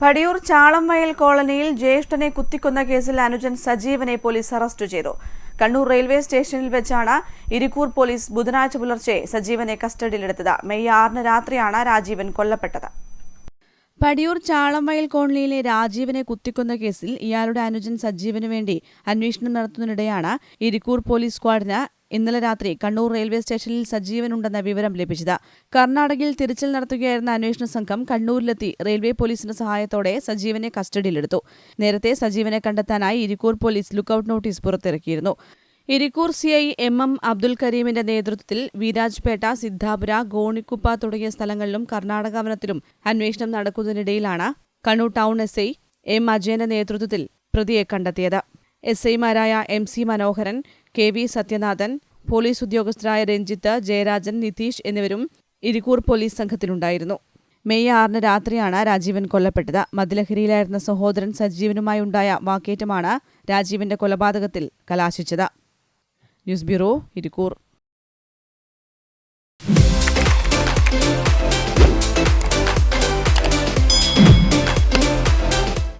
പടിയൂർ ചാളംവയൽ കോളനിയിൽ ജ്യേഷ്ഠനെ കുത്തിക്കൊന്ന കേസിൽ അനുജൻ സജീവനെ പോലീസ് അറസ്റ്റ് ചെയ്തു. കണ്ണൂർ റെയിൽവേ സ്റ്റേഷനിൽ വെച്ചാണ് ഇരിക്കൂർ പോലീസ് ബുധനാഴ്ച പുലർച്ചെ സജീവനെ കസ്റ്റഡിയിലെടുത്തത്. മെയ് ആറിന് രാത്രിയാണ് രാജീവൻ കൊല്ലപ്പെട്ടത്. പടിയൂർ ചാളംവയൽ കോളനിയിലെ രാജീവനെ കുത്തിക്കൊന്ന കേസിൽ ഇയാളുടെ അനുജൻ സജീവനു വേണ്ടി അന്വേഷണം നടത്തുന്നതിനിടെയാണ് ഇരിക്കൂർ പോലീസ് സ്ക്വാഡിന് ഇന്നലെ രാത്രി കണ്ണൂർ റെയിൽവേ സ്റ്റേഷനിൽ സജീവനുണ്ടെന്ന വിവരം ലഭിച്ചത്. കർണാടകയിൽ തിരച്ചിൽ നടത്തുകയായിരുന്ന അന്വേഷണ സംഘം കണ്ണൂരിലെത്തി റെയിൽവേ പോലീസിന്റെ സഹായത്തോടെ സജീവനെ കസ്റ്റഡിയിലെടുത്തു. നേരത്തെ സജീവനെ കണ്ടെത്താനായി Irikkur police lookout notice പുറത്തിറക്കിയിരുന്നു. Irikkur C I M M Abdul കരീമിന്റെ നേതൃത്വത്തിൽ വീരാജ്പേട്ട സിദ്ധാപുര ഗോണിക്കുപ്പ തുടങ്ങിയ സ്ഥലങ്ങളിലും കർണാടക വനത്തിലും അന്വേഷണം നടക്കുന്നതിനിടയിലാണ് Kannur town S I M അജയന്റെ നേതൃത്വത്തിൽ പ്രതിയെ കണ്ടെത്തിയത്. എസ് ഐമാരായ M C Manoharan K V Sathyanathan police ഉദ്യോഗസ്ഥരായ Ranjith Jayarajan Nitheesh എന്നിവരും ഇരിക്കൂർ പോലീസ് സംഘത്തിലുണ്ടായിരുന്നു. മെയ് ആറിന് രാത്രിയാണ് രാജീവൻ കൊല്ലപ്പെട്ടത്. മദ്യലഹരിയിലായിരുന്ന സഹോദരൻ സജീവനുമായി ഉണ്ടായ വാക്കേറ്റമാണ് രാജീവന്റെ കൊലപാതകത്തിൽ കലാശിച്ചത്. News bureau Irikkur.